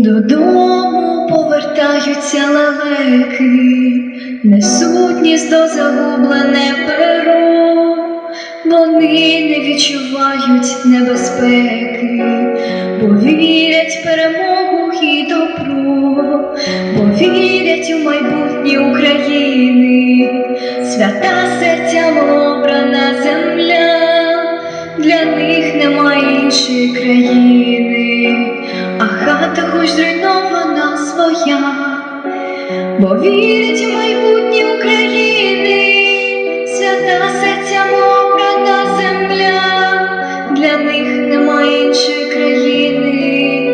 Додому повертаються лелеки, несуть гніздо загублене перо, вони не відчувають небезпеки, бо вірять в перемогу і добро, бо вірять у майбутнє хоч зруйнована своя, бо вірить в майбутнє України, свята серця обрана земля, для них немає іншої країни,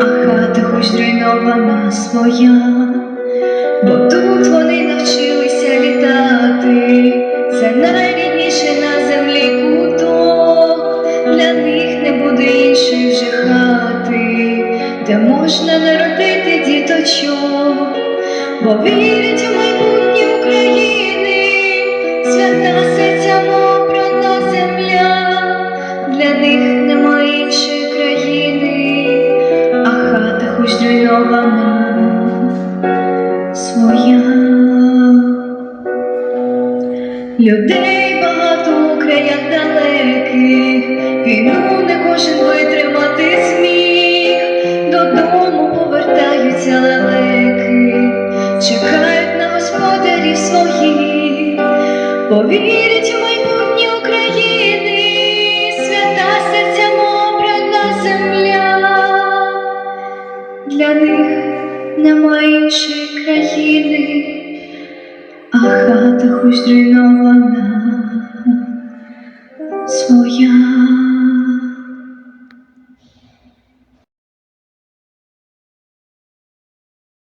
а хата хоч зруйнована своя, бо у майбутнє України, свята серцям обрана земля, для них немає іншої країни, а хата хоч зруйнована своя. Людей багато у краях далеких, війну не кожен витримати своїх, повірять у майбутнє України, свята серцям обрана земля, для них немає іншої країни а хата хоч зруйнована своя.